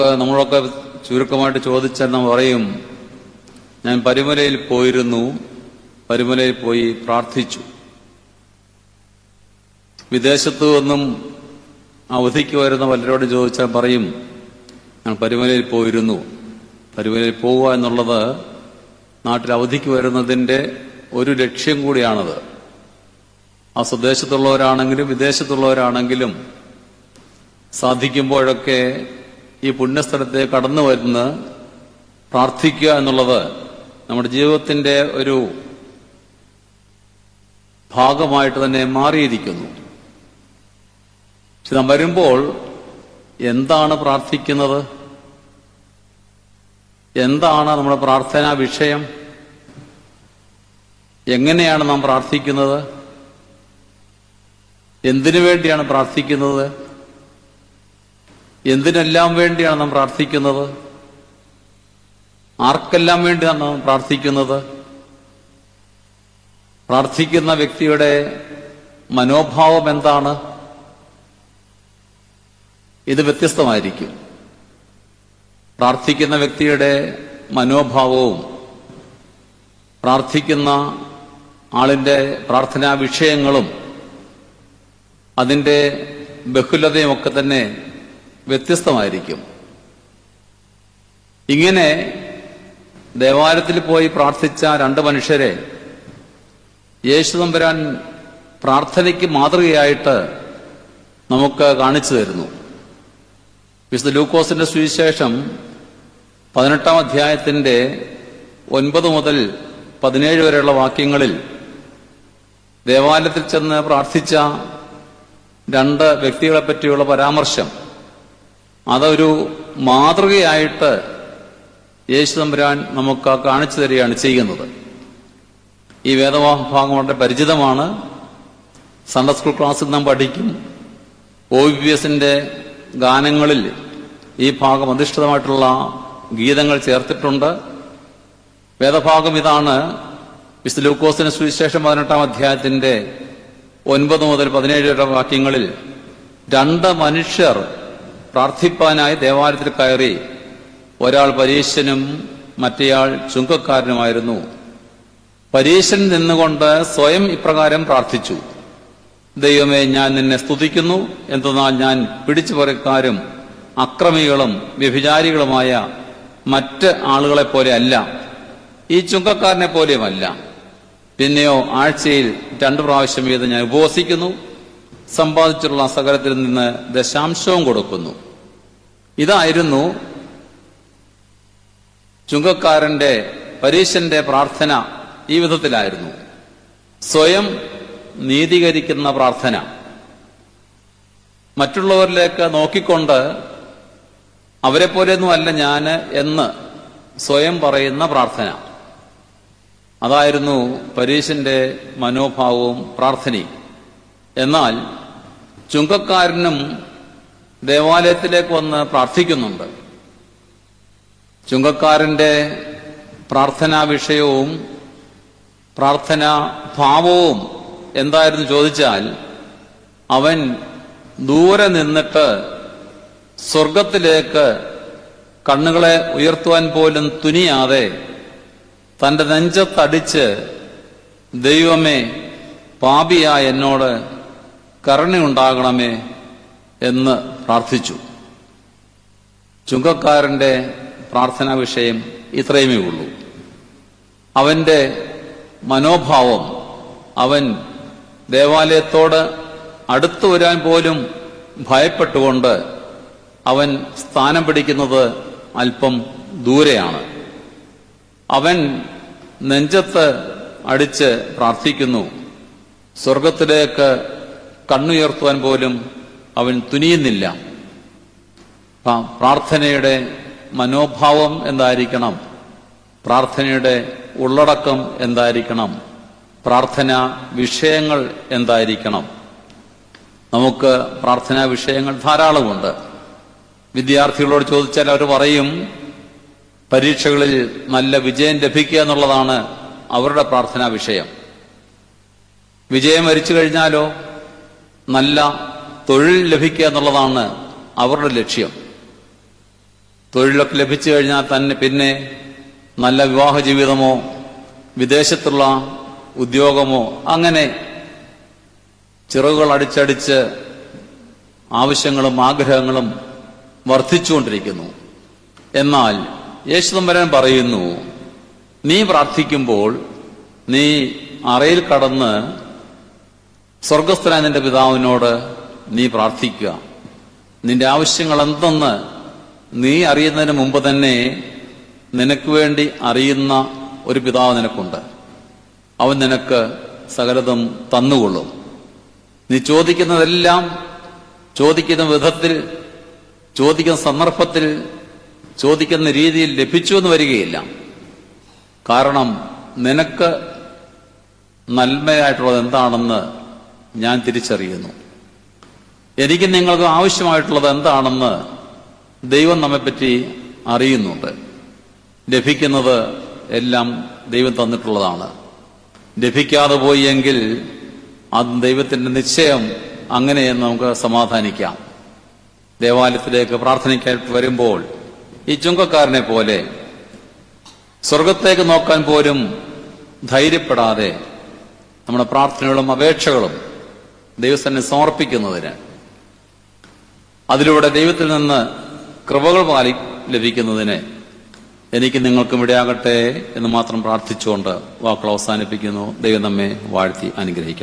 നമ്മളൊക്കെ ചുരുക്കമായിട്ട് ചോദിച്ചെന്ന് പറയും ഞാൻ പരിമലയിൽ പോയിരുന്നു. പരിമലയിൽ പോയി പ്രാർത്ഥിച്ചു. വിദേശത്തു നിന്നും അവധിക്ക് വരുന്ന പലരോട് ചോദിച്ചാൽ പറയും ഞാൻ പരിമലയിൽ പോയിരുന്നു. പരിമലയിൽ പോവുക എന്നുള്ളത് നാട്ടിൽ അവധിക്ക് വരുന്നതിന്റെ ഒരു ലക്ഷ്യം കൂടിയാണത്. ആ സ്വദേശത്തുള്ളവരാണെങ്കിലും വിദേശത്തുള്ളവരാണെങ്കിലും സാധിക്കുമ്പോഴൊക്കെ ഈ പുണ്യസ്ഥലത്തെ കടന്നു വരുന്ന പ്രാർത്ഥിക്കുക എന്നുള്ളത് നമ്മുടെ ജീവിതത്തിന്റെ ഒരു ഭാഗമായിട്ട് തന്നെ മാറിയിരിക്കുന്നു. പക്ഷെ നാം വരുമ്പോൾ എന്താണ് പ്രാർത്ഥിക്കുന്നത്? എന്താണ് നമ്മുടെ പ്രാർത്ഥനാ വിഷയം? എങ്ങനെയാണ് നാം പ്രാർത്ഥിക്കുന്നത്? എന്തിനു വേണ്ടിയാണ് പ്രാർത്ഥിക്കുന്നത്? എന്തിനെല്ലാം വേണ്ടിയാണ് നാം പ്രാർത്ഥിക്കുന്നത്? ആർക്കെല്ലാം വേണ്ടിയാണ് നാം പ്രാർത്ഥിക്കുന്നത്? പ്രാർത്ഥിക്കുന്ന വ്യക്തിയുടെ മനോഭാവം എന്താണ്? ഇത് വ്യത്യസ്തമായിരിക്കും. പ്രാർത്ഥിക്കുന്ന വ്യക്തിയുടെ മനോഭാവവും പ്രാർത്ഥിക്കുന്ന ആളിന്റെ പ്രാർത്ഥനാ വിഷയങ്ങളും അതിന്റെ ബഹുലതയും ഒക്കെ തന്നെ വ്യത്യസ്തമായിരിക്കും. ഇങ്ങനെ ദേവാലയത്തിൽ പോയി പ്രാർത്ഥിച്ച രണ്ട് മനുഷ്യരെ യേശു തമ്പുരാൻ പ്രാർത്ഥനയ്ക്ക് മാതൃകയായിട്ട് നമുക്ക് കാണിച്ചു തരുന്നു. വിശുദ്ധ ലൂക്കോസിന്റെ സുവിശേഷം പതിനെട്ടാം അധ്യായത്തിന്റെ ഒൻപത് മുതൽ പതിനേഴ് വരെയുള്ള വാക്യങ്ങളിൽ ദേവാലയത്തിൽ ചെന്ന് പ്രാർത്ഥിച്ച രണ്ട് വ്യക്തികളെ പറ്റിയുള്ള പരാമർശം അതൊരു മാതൃകയായിട്ട് യേശു തമ്പുരാൻ നമുക്ക് കാണിച്ചു തരികയാണ് ചെയ്യുന്നത്. ഈ വേദഭാഗം വളരെ പരിചിതമാണ്. സൺഡർ സ്കൂൾ ക്ലാസ്സിൽ നാം പഠിക്കും. ഒ ബി എസിന്റെ ഗാനങ്ങളിൽ ഈ ഭാഗം അധിഷ്ഠിതമായിട്ടുള്ള ഗീതങ്ങൾ ചേർത്തിട്ടുണ്ട്. വേദഭാഗം ഇതാണ് വിശുദ്ധ ലൂക്കോസിന് സുവിശേഷം പതിനെട്ടാം അധ്യായത്തിന്റെ ഒൻപത് മുതൽ പതിനേഴ് വരെ വാക്യങ്ങളിൽ രണ്ട് മനുഷ്യർ പ്രാർത്ഥിപ്പാനായി ദേവാലയത്തിൽ കയറി ഒരാൾ പരീശനും മറ്റേയാൾ ചുങ്കക്കാരനുമായിരുന്നു. പരീശൻ നിന്നുകൊണ്ട് സ്വയം ഇപ്രകാരം പ്രാർത്ഥിച്ചു. ദൈവമേ ഞാൻ നിന്നെ സ്തുതിക്കുന്നു. എന്തെന്നാൽ ഞാൻ പിടിച്ചുപറിക്കാരും അക്രമികളും വ്യഭിചാരികളുമായ മറ്റ് ആളുകളെ പോലെ അല്ല. ഈ ചുങ്കക്കാരനെ പോലെയുമല്ല പിന്നെയോ ആഴ്ചയിൽ രണ്ടു പ്രാവശ്യം വീതം ഞാൻ ഉപവസിക്കുന്നു. സമ്പാദിച്ചിട്ടുള്ള സകലത്തിൽ നിന്ന് ദശാംശവും കൊടുക്കുന്നു. ഇതായിരുന്നു ചുങ്കക്കാരന്റെ പരീശന്റെ പ്രാർത്ഥന ഈ വിധത്തിലായിരുന്നു. സ്വയം നീതീകരിക്കുന്ന പ്രാർത്ഥന. മറ്റുള്ളവരിലേക്ക് നോക്കിക്കൊണ്ട് അവരെ പോലെയൊന്നും അല്ല ഞാൻ എന്ന് സ്വയം പറയുന്ന പ്രാർത്ഥന. അതായിരുന്നു പരീശന്റെ മനോഭാവവും പ്രാർത്ഥനയും. എന്നാൽ ചുങ്കക്കാരനും ദേവാലയത്തിലേക്ക് വന്ന് പ്രാർത്ഥിക്കുന്നുണ്ട്. ചുങ്കക്കാരന്റെ പ്രാർത്ഥനാ വിഷയവും പ്രാർത്ഥനാ ഭാവവും എന്തായിരുന്നു ചോദിച്ചാൽ അവൻ ദൂരെ നിന്നിട്ട് സ്വർഗത്തിലേക്ക് കണ്ണുകളെ ഉയർത്തുവാൻ പോലും തുനിയാതെ തന്റെ നെഞ്ചത്തടിച്ച് ദൈവമേ പാപിയായ എന്നോട് കരുണയുണ്ടാകണമേ എന്ന് പ്രാർത്ഥിച്ചു. ചുങ്കക്കാരന്റെ പ്രാർത്ഥനാ വിഷയം ഇത്രയുമേ ഉള്ളൂ. അവന്റെ മനോഭാവം അവൻ ദേവാലയത്തോട് അടുത്തു വരാൻ പോലും ഭയപ്പെട്ടുകൊണ്ട് അവൻ സ്ഥാനം പിടിക്കുന്നത് അല്പം ദൂരെയാണ്. അവൻ നെഞ്ചത്ത് അടിച്ച് പ്രാർത്ഥിക്കുന്നു. സ്വർഗത്തിലേക്ക് കണ്ണുയർത്തുവാൻ പോലും അവൻ തുനിയുന്നില്ല. പ്രാർത്ഥനയുടെ മനോഭാവം എന്തായിരിക്കണം? പ്രാർത്ഥനയുടെ ഉള്ളടക്കം എന്തായിരിക്കണം? പ്രാർത്ഥന വിഷയങ്ങൾ എന്തായിരിക്കണം? നമുക്ക് പ്രാർത്ഥനാ വിഷയങ്ങൾ ധാരാളമുണ്ട്. വിദ്യാർത്ഥികളോട് ചോദിച്ചാൽ അവർ പറയും പരീക്ഷകളിൽ നല്ല വിജയം ലഭിക്കുക എന്നുള്ളതാണ് അവരുടെ പ്രാർത്ഥനാ വിഷയം. വിജയം വരിച്ചു കഴിഞ്ഞാലോ? നല്ല തൊഴിൽ ലഭിക്കുക എന്നുള്ളതാണ് അവരുടെ ലക്ഷ്യം. തൊഴിലൊക്കെ ലഭിച്ചു കഴിഞ്ഞാൽ തന്നെ പിന്നെ നല്ല വിവാഹ ജീവിതമോ വിദേശത്തുള്ള ഉദ്യോഗമോ അങ്ങനെ ചിറകുകൾ അടിച്ചടിച്ച് ആവശ്യങ്ങളും ആഗ്രഹങ്ങളും വർദ്ധിച്ചുകൊണ്ടിരിക്കുന്നു. എന്നാൽ യേശുദമ്പരൻ പറയുന്നു നീ പ്രാർത്ഥിക്കുമ്പോൾ നീ അറയിൽ കടന്ന് സ്വർഗസ്ഥനായ നിന്റെ പിതാവിനോട് നീ പ്രാർത്ഥിക്കുക. നിന്റെ ആവശ്യങ്ങൾ എന്തെന്ന് നീ അറിയുന്നതിന് മുമ്പ് തന്നെ നിനക്ക് വേണ്ടി അറിയുന്ന ഒരു പിതാവ് നിനക്കുണ്ട്. അവൻ നിനക്ക് സകലതും തന്നുകൊള്ളും. നീ ചോദിക്കുന്നതെല്ലാം ചോദിക്കുന്ന വിധത്തിൽ ചോദിക്കുന്ന സന്ദർഭത്തിൽ ചോദിക്കുന്ന രീതിയിൽ ലഭിച്ചു എന്ന് വരികയില്ല. കാരണം നിനക്ക് നന്മയായിട്ടുള്ളത് എന്താണെന്ന് ഞാൻ തിരിച്ചറിയുന്നു. എനിക്ക് നിങ്ങൾക്ക് ആവശ്യമായിട്ടുള്ളത് എന്താണെന്ന് ദൈവം നമ്മെപ്പറ്റി അറിയുന്നുണ്ട്. ലഭിക്കുന്നത് എല്ലാം ദൈവം തന്നിട്ടുള്ളതാണ്. ലഭിക്കാതെ പോയി എങ്കിൽ അത് ദൈവത്തിന്റെ നിശ്ചയം അങ്ങനെയെന്ന് നമുക്ക് സമാധാനിക്കാം. ദേവാലയത്തിലേക്ക് പ്രാർത്ഥനയ്ക്കായിട്ട് വരുമ്പോൾ ഈ ചുങ്കക്കാരനെ പോലെ സ്വർഗത്തേക്ക് നോക്കാൻ പോലും ധൈര്യപ്പെടാതെ നമ്മുടെ പ്രാർത്ഥനകളും അപേക്ഷകളും ദൈവസ്ഥനെ സമർപ്പിക്കുന്നതിന് അതിലൂടെ ദൈവത്തിൽ നിന്ന് കൃപകൾ പാലി ലഭിക്കുന്നതിന് എനിക്ക് നിങ്ങൾക്കും ഇടയാകട്ടെ എന്ന് മാത്രം പ്രാർത്ഥിച്ചുകൊണ്ട് വാക്കുകൾ അവസാനിപ്പിക്കുന്നു. ദൈവം നമ്മെ വാഴ്ത്തി അനുഗ്രഹിക്കാം